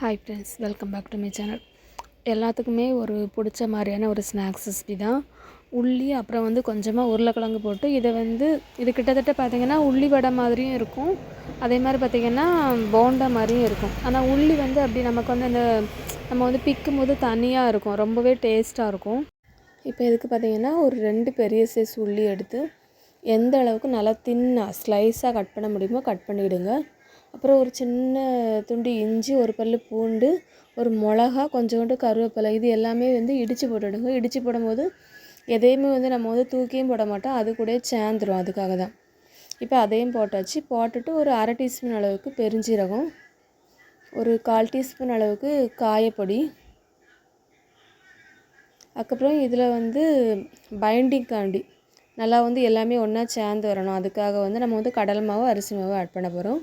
Hi friends welcome back to my channel எல்லாத்துக்குமே ஒரு பிடிச்ச மாதிரியான ஒரு ஸ்நாக்ஸ் ரெசிபி தான். உள்ளி அப்புறம் வந்து கொஞ்சமாக உருளைக்கிழங்கு போட்டு இதை வந்து இது கிட்டத்தட்ட பார்த்திங்கன்னா உள்ளி வடை மாதிரியும் இருக்கும். அதே மாதிரி பார்த்திங்கன்னா போண்டா மாதிரியும் இருக்கும். ஆனால் உள்ளி வந்து அப்படி நமக்கு வந்து அந்த நம்ம வந்து பிக்கும் போது தனியாக இருக்கும். ரொம்பவே டேஸ்ட்டாக இருக்கும். இப்போ இதுக்கு பார்த்திங்கன்னா ஒரு ரெண்டு பெரிய சைஸ் உள்ளி எடுத்து எந்த அளவுக்கு நல்லா தின்னாக ஸ்லைஸாக கட் பண்ண முடியுமோ கட் பண்ணிவிடுங்க அப்புறம் ஒரு சின்ன துண்டு இஞ்சி ஒரு பல் பூண்டு ஒரு மிளகா கொஞ்சோண்டு கருவேப்பிலை. இது எல்லாமே வந்து இடித்து போட்டுடுங்க. இடித்து போடும்போது எதையுமே வந்து நம்ம வந்து தூக்கியும் போட மாட்டோம். அது கூட சேர்ந்துடும் அதுக்காக தான். இப்போ அதையும் போட்டாச்சு. போட்டுட்டு ஒரு அரை டீஸ்பூன் அளவுக்கு பெருஞ்சீரகம் ஒரு கால் டீஸ்பூன் அளவுக்கு காயப்பொடி. அதுக்கப்புறம் இதில் வந்து பைண்டிங் காண்டி நல்லா வந்து எல்லாமே ஒன்றா சேர்ந்து வரணும். அதுக்காக வந்து நம்ம வந்து கடல் மாவு அரிசி மாவு ஆட் பண்ண போகிறோம்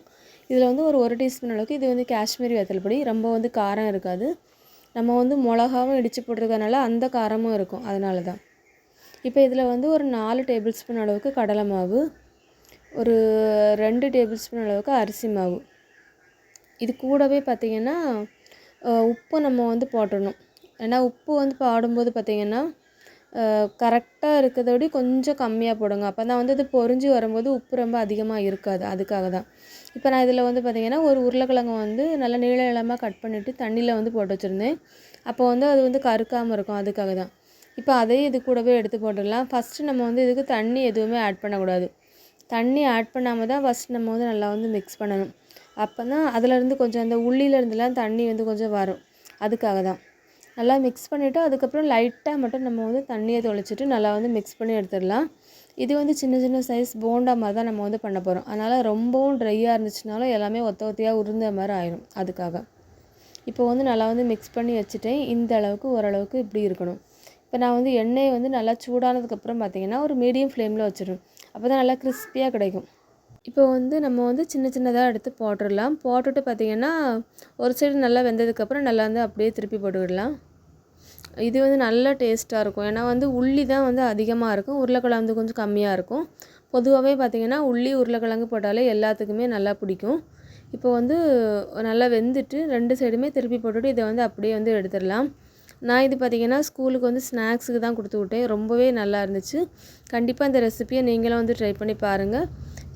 இதில் வந்து ஒரு ஒரு டீஸ்பூன் அளவுக்கு இது வந்து காஷ்மீரி வத்தல் பொடி. ரொம்ப வந்து காரம் இருக்காது. நம்ம வந்து மிளகாவும் இடித்து போட்டிருக்கறனால அந்த காரமும் இருக்கும். அதனால தான். இப்போ இதில் வந்து ஒரு நாலு டேபிள் ஸ்பூன் அளவுக்கு கடலை மாவு ஒரு ரெண்டு டேபிள் ஸ்பூன் அளவுக்கு அரிசி மாவு. இது கூடவே பார்த்திங்கன்னா உப்பு நம்ம வந்து போட்டணும் ஏன்னா உப்பு வந்து பாடும்போது பார்த்திங்கன்னா கரெக்டாக இருக்கிறத விட கொஞ்சம் கம்மியாக போடுங்க. அப்போ தான் வந்து அது பொறிஞ்சு வரும்போது உப்பு ரொம்ப அதிகமாக இருக்காது. அதுக்காக தான் இப்போ நான் இதில் வந்து பார்த்திங்கன்னா ஒரு உருளைக்கிழங்கு வந்து நல்லா நீள நீளமாக கட் பண்ணிவிட்டு தண்ணியில் வந்து போட்டு வச்சுருந்தேன். அப்போ வந்து அது வந்து கருக்காமல் இருக்கும். அதுக்காக தான் இப்போ அதையும் இது கூடவே எடுத்து போட்டுடலாம். ஃபஸ்ட்டு நம்ம வந்து இதுக்கு தண்ணி எதுவுமே ஆட் பண்ணக்கூடாது. தண்ணி ஆட் பண்ணாமல் தான் ஃபஸ்ட் நம்ம வந்து நல்லா வந்து மிக்ஸ் பண்ணணும். அப்போ தான் அதிலேருந்து கொஞ்சம் அந்த உள்ளிலேருந்துலாம் தண்ணி வந்து கொஞ்சம் வரும். அதுக்காக தான் நல்லா மிக்ஸ் பண்ணிவிட்டு அதுக்கப்புறம் லைட்டாக மட்டும் நம்ம வந்து தண்ணியை தொளிச்சிட்டு நல்லா வந்து மிக்ஸ் பண்ணி எடுத்துடலாம். இது வந்து சின்ன சின்ன சைஸ் போண்டா மாதிரி தான் நம்ம வந்து பண்ண போகிறோம் அதனால் ரொம்பவும் ட்ரையாக இருந்துச்சுனாலும் எல்லாமே ஒத்த ஒத்தையாக உருந்த மாதிரி ஆயிடும் அதுக்காக. இப்போ வந்து நல்லா வந்து மிக்ஸ் பண்ணி வச்சுட்டேன். இந்த அளவுக்கு ஓரளவுக்கு இப்படி இருக்கணும். இப்போ நான் வந்து எண்ணெயை வந்து நல்லா சூடானதுக்கப்புறம் பார்த்திங்கன்னா ஒரு மீடியம் ஃப்ளேமில் வச்சிடும் அப்போ தான் நல்லா கிறிஸ்பியாக கிடைக்கும். இப்போ வந்து நம்ம வந்து சின்ன சின்னதாக எடுத்து போட்டுடலாம். போட்டுட்டு பார்த்திங்கன்னா ஒரு சைடு நல்லா வெந்ததுக்கப்புறம் நல்லா வந்து அப்படியே திருப்பி போட்டுவிடலாம் இது வந்து நல்ல டேஸ்ட்டாக இருக்கும். ஏன்னா வந்து உள்ளி தான் வந்து அதிகமாக இருக்கும். உருளைக்கிழங்கு வந்து கொஞ்சம் கம்மியாக இருக்கும். பொதுவாகவே பார்த்திங்கன்னா உள்ளி உருளைக்கிழங்கு போட்டாலே எல்லாத்துக்குமே நல்லா பிடிக்கும். இப்போ வந்து நல்லா வெந்துட்டு ரெண்டு சைடுமே திருப்பி போட்டுட்டு இதை வந்து அப்படியே வந்து எடுத்துடலாம். நான் இது பார்த்திங்கன்னா ஸ்கூலுக்கு வந்து ஸ்நாக்ஸுக்கு தான் கொடுத்து விட்டேன். ரொம்பவே நல்லா இருந்துச்சு. கண்டிப்பாக இந்த ரெசிப்பியை நீங்களும் வந்து ட்ரை பண்ணி பாருங்கள்